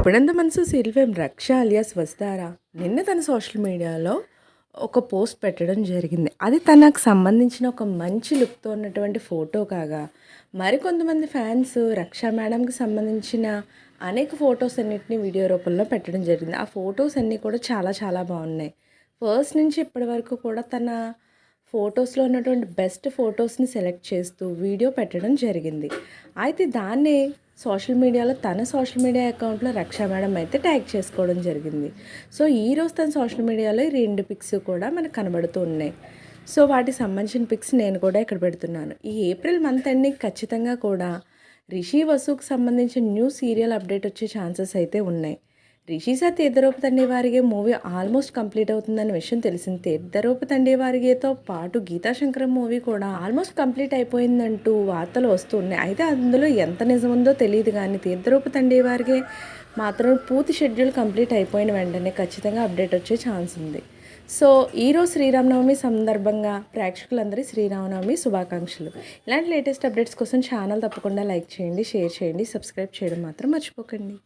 ఇప్పుడంత మనసు సీరియల్ రక్ష అలియాస్ వస్తారా నిన్న తన సోషల్ మీడియాలో ఒక పోస్ట్ పెట్టడం జరిగింది. అది తనకు సంబంధించిన ఒక మంచి లుక్తో ఉన్నటువంటి ఫోటో కాగా మరికొంతమంది ఫ్యాన్స్ రక్ష మేడంకి సంబంధించిన అనేక ఫొటోస్ అన్నిటిని వీడియో రూపంలో పెట్టడం జరిగింది. ఆ ఫొటోస్ అన్నీ కూడా చాలా చాలా బాగున్నాయి. ఫస్ట్ నుంచి ఇప్పటి వరకు కూడా తన ఫొటోస్లో ఉన్నటువంటి బెస్ట్ ఫొటోస్ని సెలెక్ట్ చేస్తూ వీడియో పెట్టడం జరిగింది. అయితే దాన్ని సోషల్ మీడియాలో తన సోషల్ మీడియా అకౌంట్లో రక్షా మేడం అయితే ట్యాగ్ చేసుకోవడం జరిగింది. సో ఈరోజు తన సోషల్ మీడియాలో ఈ రెండు పిక్స్ కూడా మనకు కనబడుతూ ఉన్నాయి. సో వాటికి సంబంధించిన పిక్స్ నేను కూడా ఇక్కడ పెడుతున్నాను. ఈ ఏప్రిల్ మంత్ ఎండింగ్ ఖచ్చితంగా కూడా రిషి వసుకు సంబంధించిన న్యూ సీరియల్ అప్డేట్ వచ్చే ఛాన్సెస్ అయితే ఉన్నాయి. Rishi sir Theertharoopa Thandeyavarige movie almost complete అవుతుందన్న విషయం తెలిసింది. తీర్థరూప తండేవారిగేతో పాటు గీతా శంకరం మూవీ కూడా ఆల్మోస్ట్ కంప్లీట్ అయిపోయిందంటూ వార్తలు వస్తున్నాయి. అయితే అందులో ఎంత నిజం ఉందో తెలియదు కానీ తీర్థరూప తండేవారిగే మాత్రం పూర్తి షెడ్యూల్ కంప్లీట్ అయిపోయిన వెంటనే ఖచ్చితంగా అప్డేట్ వచ్చే ఛాన్స్ ఉంది. సో ఈరోజు శ్రీరామనవమి సందర్భంగా ప్రేక్షకులందరి శ్రీరామనవమి శుభాకాంక్షలు. ఇలాంటి లేటెస్ట్ అప్డేట్స్ కోసం ఛానల్ తప్పకుండా లైక్ చేయండి షేర్ చేయండి సబ్స్క్రైబ్ చేయడం మాత్రం మర్చిపోకండి.